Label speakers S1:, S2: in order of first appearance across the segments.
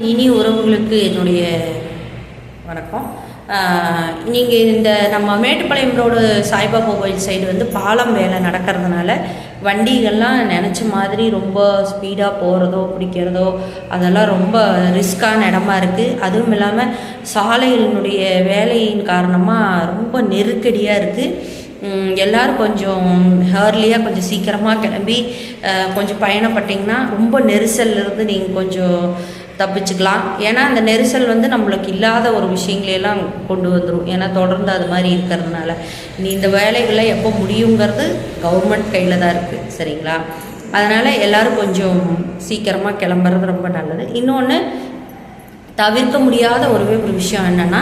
S1: இனி உறவுகளுக்கு என்னுடைய வணக்கம். நீங்கள் இந்த நம்ம மேட்டுப்பாளையம் ரோடு சாய்பாபா கோயில் சைடு வந்து பாலம் வேலை நடக்கிறதுனால வண்டிகள்லாம் நினச்ச மாதிரி ரொம்ப ஸ்பீடாக போகிறதோ பிடிக்கிறதோ அதெல்லாம் ரொம்ப ரிஸ்க்கான இடமா இருக்குது அதுவும் இல்லாமல் சாலைகளினுடைய வேலையின் காரணமாக ரொம்ப நெருக்கடியாக இருக்குது எல்லோரும் கொஞ்சம் ஹேர்லியாக கொஞ்சம் சீக்கிரமாக கிளம்பி கொஞ்சம் பயணப்பட்டிங்கன்னா ரொம்ப நெரிசல்லேருந்து நீங்கள் கொஞ்சம் தப்பிச்சுக்கலாம். ஏன்னா அந்த நெரிசல் வந்து நம்மளுக்கு இல்லாத ஒரு விஷயங்களையெல்லாம் கொண்டு வந்துடும் ஏன்னா தொடர்ந்து அது மாதிரி இருக்கிறதுனால. நீ இந்த வேலைகளை எப்போ முடியுங்கிறது கவர்மெண்ட் கையில் தான் இருக்குது சரிங்களா? அதனால் எல்லோரும் கொஞ்சம் சீக்கிரமாக கிளம்புறது ரொம்ப நல்லது. இன்னொன்று தவிர்க்க முடியாத ஒருவே ஒரு விஷயம் என்னென்னா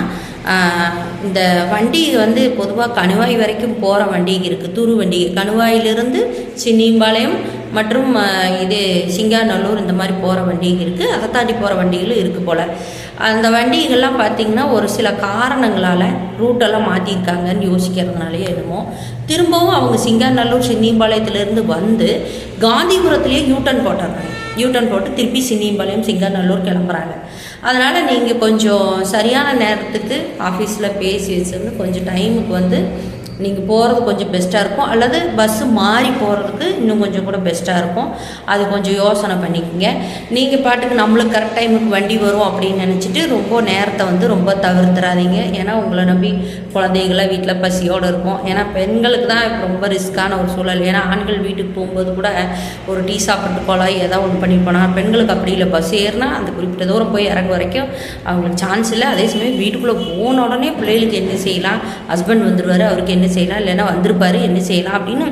S1: இந்த வண்டி வந்து பொதுவாக கணுவாய் வரைக்கும் போகிற வண்டி இருக்குது துரு வண்டி. கணுவாயிலிருந்து சின்னிம்பாளையம் மற்றும் இது சிங்காநல்லூர் இந்த மாதிரி போகிற வண்டி இருக்குது அதை தாண்டி போகிற வண்டிகளும் இருக்குது போல். அந்த வண்டிகள்லாம் பார்த்திங்கன்னா ஒரு சில காரணங்களால் ரூட்டெல்லாம் மாற்றிருக்காங்கன்னு யோசிக்கிறதுனாலே என்னமோ திரும்பவும் அவங்க சிங்காநல்லூர் சின்னிம்பாளையத்துலேருந்து வந்து காந்திபுரத்துலேயே யூட்டன் போட்டுறாங்க யூட்டன் போட்டு திருப்பி சின்னிம்பாளையம் சிங்காநல்லூர் கிளம்புறாங்க. அதனால் நீங்கள் கொஞ்சம் சரியான நேரத்துக்கு ஆஃபீஸில் பேசி வச்சுருந்து கொஞ்சம் டைமுக்கு வந்து நீங்கள் போகிறது கொஞ்சம் பெஸ்ட்டாக இருக்கும். அல்லது பஸ்ஸு மாறி போகிறதுக்கு இன்னும் கொஞ்சம் கூட பெஸ்ட்டாக இருக்கும். அது கொஞ்சம் யோசனை பண்ணிக்கோங்க. நீங்கள் பாட்டுக்கு நம்மளுக்கு கரெக்ட் டைமுக்கு வண்டி வரும் அப்படின்னு நினச்சிட்டு ரொம்ப நேரத்தை வந்து ரொம்ப தவிர்த்துறாதீங்க. ஏன்னா உங்களை நம்பி குழந்தைகளாம் வீட்டில் பசியோடு இருக்கும். ஏன்னா பெண்களுக்கு தான் ரொம்ப ரிஸ்க்கான ஒரு சூழல். ஏன்னா ஆண்கள் வீட்டுக்கு போகும்போது கூட ஒரு டீ சாப்பிட்டு போகலாம் ஏதாவது ஒன்று பண்ணி போனால் பெண்களுக்கு அப்படி இல்லை. பஸ் ஏறினா அந்த குறிப்பிட்ட தூரம் போய் இறங்க வரைக்கும் அவங்களுக்கு சான்ஸ் இல்லை. அதே சமயம் வீட்டுக்குள்ளே போன உடனே பிள்ளைகளுக்கு என்ன செய்யலாம்? ஹஸ்பண்ட் வந்துடுவார் அவருக்கு என்ன என்ன செய்யலாம்? இல்லைன்னா வந்திருப்பாரு என்ன செய்யலாம்? அப்படின்னு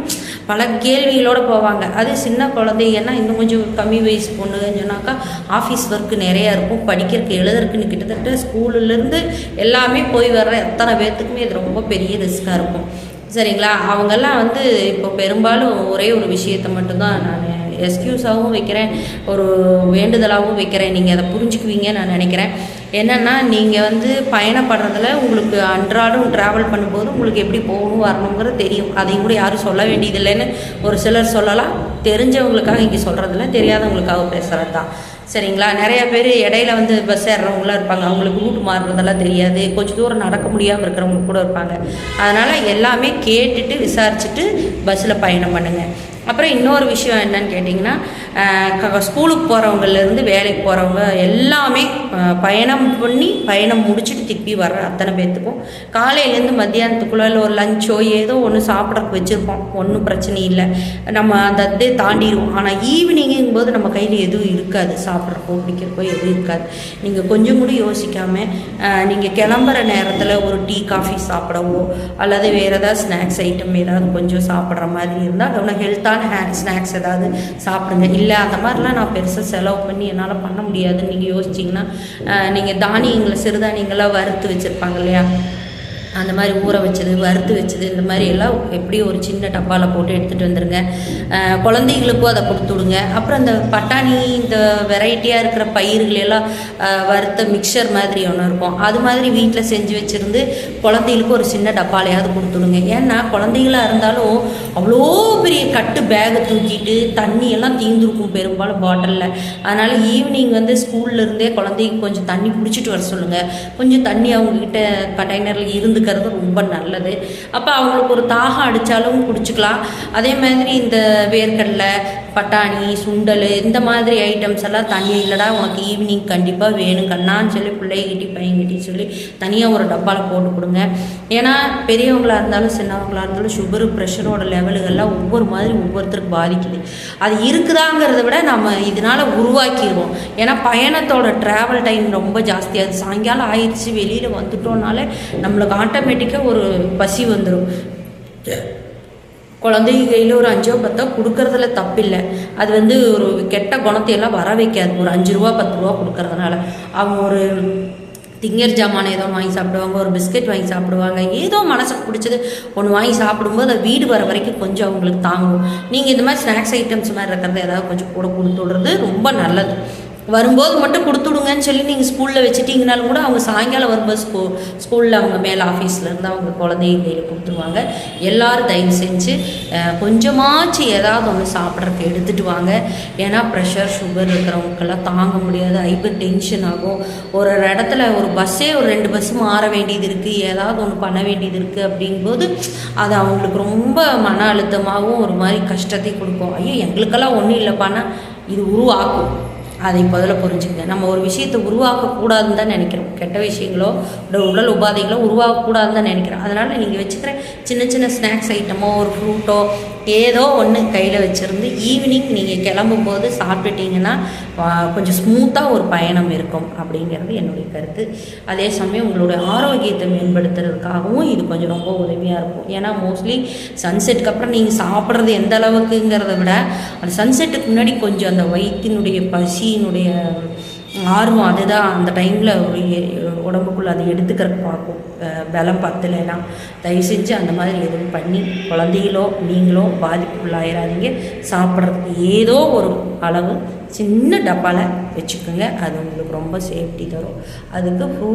S1: பல கேள்விகளோடு போவாங்க. அது சின்ன குழந்தைங்கன்னா இன்னும் கொஞ்சம் கம்மி வயசு பொண்ணுன்னு சொன்னாக்கா ஆஃபீஸ் ஒர்க்கு நிறையா இருக்கும். படிக்கிறதுக்கு எழுதுறதுக்குன்னு கிட்டத்தட்ட ஸ்கூல்லேருந்து எல்லாமே போய் வர்ற எத்தனை பேர்த்துக்குமே இது ரொம்ப பெரிய ரிஸ்க்காக இருக்கும். சரிங்களா? அவங்கெல்லாம் வந்து இப்போ பெரும்பாலும் ஒரே ஒரு விஷயத்தை மட்டும்தான் நான் எஸ்கியூஸாகவும் வைக்கிறேன். ஒரு வேண்டுதலாகவும் வைக்கிறேன். நீங்கள் அதை புரிஞ்சுக்குவீங்கன்னு நான் நினைக்கிறேன். என்னென்னா நீங்கள் வந்து பயணப்படுறதுல உங்களுக்கு அன்றாடம் ட்ராவல் பண்ணும்போது உங்களுக்கு எப்படி போகணும் வரணுங்கிறது தெரியும். அதையும் கூட யாரும் சொல்ல வேண்டியதில்லைன்னு ஒரு சிலர் சொல்லலாம். தெரிஞ்சவங்களுக்காக இங்கே சொல்கிறதில்ல தெரியாதவங்களுக்காக பேசுகிறது தான் சரிங்களா? நிறைய பேர் இடையில வந்து பஸ் ஏறுறவங்களாம் இருப்பாங்க. அவங்களுக்கு ரூட் மாறுறதெல்லாம் தெரியாது. கொஞ்சம் தூரம் நடக்க முடியாமல் இருக்கிறவங்க கூட இருப்பாங்க. அதனால் எல்லாமே கேட்டுட்டு விசாரிச்சுட்டு பஸ்ஸில் பயணம் பண்ணுங்கள் அப்புறம் இன்னொரு விஷயம் என்னன்னு கேட்டிங்கன்னா க- ஸ்கூலுக்கு போகிறவங்கலேருந்து வேலைக்கு போகிறவங்க எல்லாமே பயணம் பண்ணி பயணம் முடிச்சுட்டு திருப்பி வர்ற அத்தனை பேர்த்துக்கும் காலையிலேருந்து மத்தியானத்துக்குள்ள இல்லை ஒரு லஞ்சோ ஏதோ ஒன்று சாப்பிட்றதுக்கு வச்சுருப்போம். ஒன்றும் பிரச்சனை இல்லை. நம்ம அந்த இதே தாண்டிடுவோம். ஆனால் ஈவினிங்குங்கும் போது நம்ம கையில் எதுவும் இருக்காது. சாப்பிட்றப்போ பிடிக்கிறப்போ எதுவும் இருக்காது. நீங்கள் கொஞ்சம் கூட யோசிக்காமல் நீங்கள் கிளம்புற நேரத்தில் ஒரு டீ காஃபி சாப்பிடவோ அல்லது வேறு ஏதாவது ஸ்நாக்ஸ் ஐட்டம் ஏதாவது கொஞ்சம் சாப்பிட்ற மாதிரி இருந்தால் ஒன்று ஹெல்த்தான ஹே ஸ்நாக்ஸ் ஏதாவது சாப்பிடுங்க. இல்லை அந்த மாதிரிலாம் நான் பெருசாக செலவு பண்ணி என்னால் பண்ண முடியாதுன்னு நீங்கள் யோசிச்சிங்கன்னா நீங்கள் தானியங்களை சிறுதானியங்களாக வறுத்து வச்சுருப்பாங்க இல்லையா? அந்த மாதிரி ஊற வச்சது வறுத்து வச்சது இந்த மாதிரி எல்லாம் எப்படியும் ஒரு சின்ன டப்பாவில் போட்டு எடுத்துகிட்டு வந்துடுங்க குழந்தைகளுக்கும் அதை கொடுத்து விடுங்க. அப்புறம் இந்த பட்டாணி இந்த வெரைட்டியாக இருக்கிற பயிர்கள் எல்லாம் வறுத்த மிக்சர் மாதிரி ஒன்று இருக்கும். அது மாதிரி வீட்டில் செஞ்சு வச்சுருந்து குழந்தைகளுக்கு ஒரு சின்ன டப்பாலையாவது கொடுத்து விடுங்க. ஏன்னா குழந்தைகளாக இருந்தாலும் அவ்வளோ பெரிய கட்டு பேகை தூக்கிட்டு தண்ணி எல்லாம் தீந்துருக்கும் பெரும்பாலும் பாட்டிலில் அதனால் ஈவினிங் வந்து ஸ்கூல்லேருந்தே குழந்தைக்கு கொஞ்சம் தண்ணி பிடிச்சிட்டு வர சொல்லுங்கள் கொஞ்சம் தண்ணி அவங்கக்கிட்ட கண்டெய்னரில் இருந்துக்கிறது ரொம்ப நல்லது. அப்போ அவங்களுக்கு ஒரு தாகம் அடித்தாலும் குடிச்சுக்கலாம். அதே மாதிரி இந்த வேர்க்கடலை பட்டாணி சுண்டல் இந்த மாதிரி ஐட்டம்ஸ் எல்லாம் தண்ணி இல்லைடா உனக்கு ஈவினிங் கண்டிப்பாக வேணும். கண்ணான்னு சொல்லி பிள்ளைகிட்டி பையன்கிட்டி சொல்லி தனியாக ஒரு டப்பாவில் போட்டு கொடுங்க. ஏன்னா பெரியவங்களாக இருந்தாலும் சின்னவங்களா இருந்தாலும் சுகரு ப்ரெஷரோட லெவலுகள்லாம் ஒவ்வொரு மாதிரி ஒவ்வொருத்தருக்கு பாதிக்குது. அது இருக்குதாங்கிறத விட நம்ம இதனால் உருவாக்கிடுவோம் ஏன்னா பயணத்தோட ட்ராவல் டைம் ரொம்ப ஜாஸ்தியாகுது சாயங்காலம் ஆயிடுச்சு வெளியில் வந்துட்டோம்னாலே நம்மளுக்கு ஆட்டோமேட்டிக்காக ஒரு பசி வந்துடும் குழந்தைங்க கையில் ஒரு அஞ்சோ பத்தோ கொடுக்கறதுல தப்பில்லை. அது வந்து ஒரு கெட்ட குணத்தையெல்லாம் வர வைக்காது. ஒரு அஞ்சு ரூபா பத்து ரூபா கொடுக்கறதுனால. அவங்க ஒரு திங்கர் ஜாமான் ஏதோ வாங்கி சாப்பிடுவாங்க ஒரு பிஸ்கெட் வாங்கி சாப்பிடுவாங்க. ஏதோ மனசுக்கு பிடிச்சது ஒன்று வாங்கி சாப்பிடும்போது அது வீடு வர வரைக்கும் கொஞ்சம் அவங்களுக்கு தாங்கும். நீங்கள் இந்த மாதிரி ஸ்நாக்ஸ் ஐட்டம்ஸ் மாதிரி இருக்கிறத ஏதாவது கொஞ்சம் கூட கொடுத்து விடுறது ரொம்ப நல்லது. வரும்போது மட்டும் கொடுத்துடுங்கன்னு சொல்லி நீங்கள் ஸ்கூலில் வச்சுட்டிங்கனாலும் கூட அவங்க சாயங்காலம் வரும்போது ஸ்கூ ஸ்கூலில் அவங்க மேலே ஆஃபீஸில் இருந்து அவங்க குழந்தைங்க கையில் கொடுத்துருவாங்க. எல்லோரும் தயவு செஞ்சு கொஞ்சமாச்சு ஏதாவது ஒன்று சாப்பிட்றதுக்கு எடுத்துகிட்டு வாங்க. ஏன்னா ப்ரெஷர் சுகர் இருக்கிறவங்களுக்கெல்லாம் தாங்க முடியாது. ஹைப்பர் டென்ஷன் ஆகும். ஒரு ஒரு இடத்துல ஒரு பஸ்ஸே ஒரு ரெண்டு பஸ் மாற வேண்டியது இருக்குது ஏதாவது ஒன்று பண்ண வேண்டியது இருக்குது அப்படிங்கும்போது அது அவங்களுக்கு ரொம்ப மன அழுத்தமாகவும் ஒரு மாதிரி கஷ்டத்தை கொடுக்கும். ஐயோ எங்களுக்கெல்லாம் ஒன்றும் இல்லைப்பானா இது உருவாக்கும். அதை முதல்ல புரிஞ்சுங்க நம்ம ஒரு விஷயத்தை உருவாக்கக்கூடாதுன்னு தான் நினைக்கிறோம். கெட்ட விஷயங்களோ உடல் உபாதைகளோ உருவாக்கக்கூடாதுன்னு தான் நினைக்கிறோம். அதனால் நீங்கள் வச்சுக்கிற சின்ன சின்ன ஸ்நாக்ஸ் ஐட்டமோ ஒரு ஃப்ரூட்டோ ஏதோ ஒன்று கையில் வச்சுருந்து ஈவினிங் நீங்கள் கிளம்பும்போது சாப்பிட்டுட்டிங்கன்னா கொஞ்சம் ஸ்மூத்தாக ஒரு பயணம் இருக்கும் அப்படிங்கிறது என்னுடைய கருத்து. அதே சமயம் உங்களுடைய ஆரோக்கியத்தை மேம்படுத்துறதுக்காகவும் இது கொஞ்சம் ரொம்ப உதவியாக இருக்கும். ஏன்னா மோஸ்ட்லி சன்செட்டுக்கு அப்புறம் நீங்கள் சாப்பிட்றது எந்த அளவுக்குங்கிறத விட அந்த சன்செட்டுக்கு முன்னாடி கொஞ்சம் அந்த வயிற்றினுடைய பசியினுடைய ஆர்வம் அதுதான். அந்த டைமில் ஒரு எ- அதை எடுத்துக்கிற பார்க்கும். பலம் பத்தலைன்னா தயவு செஞ்சு அந்த மாதிரி எதுவும் பண்ணி குழந்தைகளோ நீங்களோ பாதிப்புள்ளாயிராதீங்க சாப்பிட்றதுக்கு ஏதோ ஒரு அளவு சின்ன டப்பாவில் வச்சுக்கோங்க. அது உங்களுக்கு ரொம்ப சேஃப்டி தரும். அதுக்கு